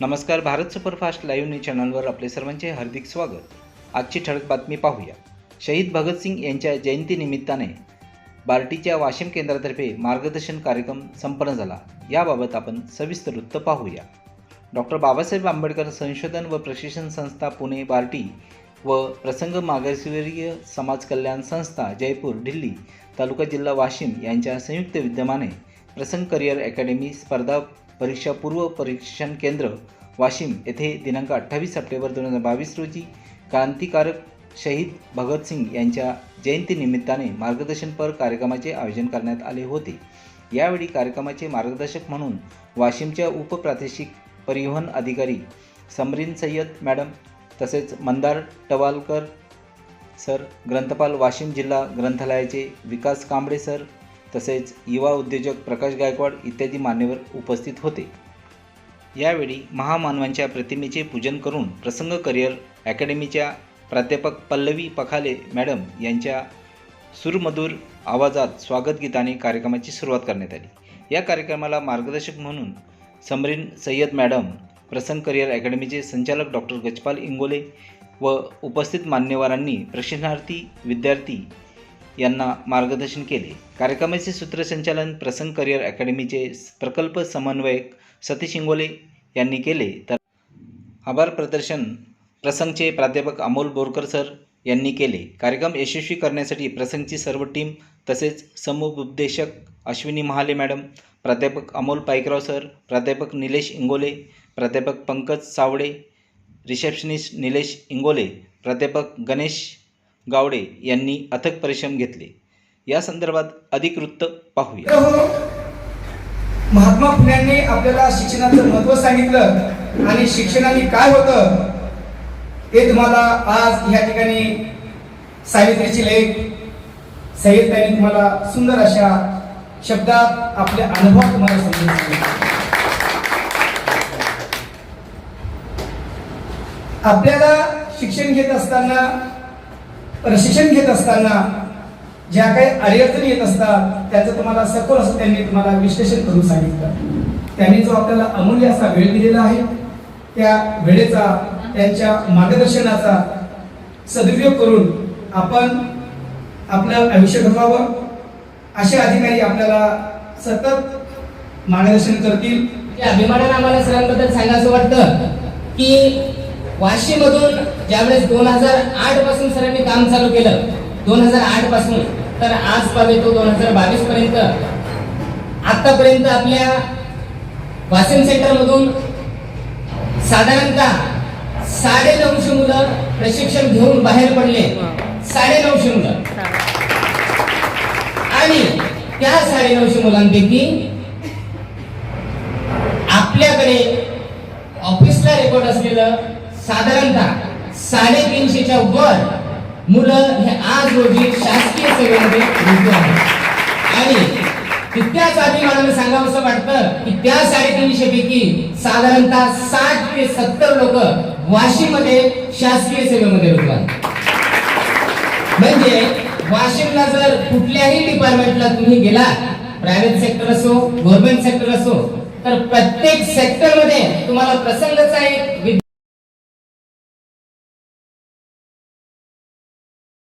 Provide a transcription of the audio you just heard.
नमस्कार Bharat superfast live news चॅनलवर आपले सर्वांचे हार्दिक स्वागत. आजची ठळक बातमी पाहूया. शहीद भगतसिंग यांच्या जयंतीनिमित्ताने बार्टीच्या वाशिम केंद्रातर्फे मार्गदर्शन कार्यक्रम संपन्न झाला. याबाबत आपण सविस्तर वृत्त पाहूया. डॉक्टर बाबासाहेब आंबेडकर संशोधन व प्रशिक्षण संस्था पुणे बार्टी व प्रसंग मागासवर्गीय समाज कल्याण संस्था जयपूर दिल्ली तालुका जिल्हा वाशिम यांच्या संयुक्त विद्यमाने प्रसंग करिअर अकॅडमी स्पर्धा परीक्षा पूर्व परीक्षण केंद्र वाशिम येथे दिनांक अठ्ठावीस सप्टेंबर दोन हजार बावीस रोजी क्रांतिकारक शहीद भगतसिंग यांच्या जयंतीनिमित्ताने मार्गदर्शनपर कार्यक्रमाचे आयोजन करण्यात आले होते. यावेळी कार्यक्रमाचे मार्गदर्शक म्हणून वाशिमच्या उपप्रादेशिक परिवहन अधिकारी समरीन सय्यद मॅडम तसेच मंदार टवालकर सर ग्रंथपाल वाशिम जिल्हा ग्रंथालयाचे विकास कांबळे सर तसेच युवा उद्योजक प्रकाश गायकवाड इत्यादी मान्यवर उपस्थित होते. यावेळी महामानवांच्या प्रतिमेचे पूजन करून प्रसंग करिअर अकॅडमीच्या प्राध्यापक पल्लवी पखाले मॅडम यांच्या सुरमधूर आवाजात स्वागत गीताने कार्यक्रमाची सुरुवात करण्यात आली. या कार्यक्रमाला मार्गदर्शक म्हणून समरीन सय्यद मॅडम प्रसंग करिअर अकॅडमीचे संचालक डॉक्टर गजपाल इंगोले व उपस्थित मान्यवरांनी प्रशिक्षणार्थी विद्यार्थी यांना मार्गदर्शन केले. कार्यक्रमाचे सूत्रसंचालन प्रसंग करिअर अकॅडमीचे प्रकल्प समन्वयक सतीश इंगोले यांनी केले. तर आभार प्रदर्शन प्रसंगचे प्राध्यापक अमोल बोरकर सर यांनी केले. कार्यक्रम यशस्वी करण्यासाठी प्रसंगची सर्व टीम तसेच समुपदेशक अश्विनी महाले मॅडम प्राध्यापक अमोल पाईकराव सर प्राध्यापक निलेश इंगोले प्राध्यापक पंकज सावडे रिसेप्शनिस्ट निलेश इंगोले प्राध्यापक गणेश गावडे यांनी अथक परिश्रम घेतले. या संदर्भात अधिक वृत्त पाहूया हो, महात्मा फुल्यांनी आपल्याला शिक्षणाचं महत्त्व सांगितलं आणि शिक्षणाने काय होतं ते तुम्हाला आज या ठिकाणी सावित्रीची लेख सय्यद तुम्हाला सुंदर अशा शब्दात आपले अनुभव तुम्हाला समजून आपल्याला शिक्षण घेत असताना प्रशिक्षण घेत असताना ज्या काही अडचणी येत असतात त्याचं तुम्हाला सखोल असं त्यांनी तुम्हाला विश्लेषण करून सांगितलं. त्यांनी जो आपल्याला अमूल्य असा वेळ दिलेला आहे त्या वेळेचा त्यांच्या मार्गदर्शनाचा सदुपयोग करून आपण आपलं आयुष्य घडवावं असे अधिकारी आपल्याला सतत मार्गदर्शन करतील. या अभिमानानं आम्हाला सरांबद्दल सांगायचं वाटतं की वाशीमधून ज्यावेळेस दोन हजार आठपासून सरांनी काम चालू केलं दोन हजार आठपासून तर आज पावे तो दोन हजार बावीस पर्यंत. आतापर्यंत आपल्या वाशिम सेंटर मधून साधारणतः साडे नऊशे मुलं प्रशिक्षण घेऊन बाहेर पडले. साडे नऊशे मुलं. आणि त्या साडे नऊशे मुलांपैकी आपल्याकडे ऑफिसला रेकॉर्ड असलेलं साधारणतः साडेतीनशेच्या वर मुलं हे आज रोजी शासकीय सेवेमध्ये रुजू आहेत. आणि तितक्याच अभिमानाने सांगावं असं वाटतं की त्या साडेतीनशे पैकी साधारणतः साठ ते सत्तर लोक वाशिममध्ये शासकीय सेवेमध्ये रुजू आहेत. म्हणजे वाशिमला जर कुठल्याही डिपार्टमेंटला तुम्ही गेला प्रायव्हेट सेक्टर असो गव्हर्नमेंट सेक्टर असो तर प्रत्येक सेक्टरमध्ये तुम्हाला प्रसंगाचा एक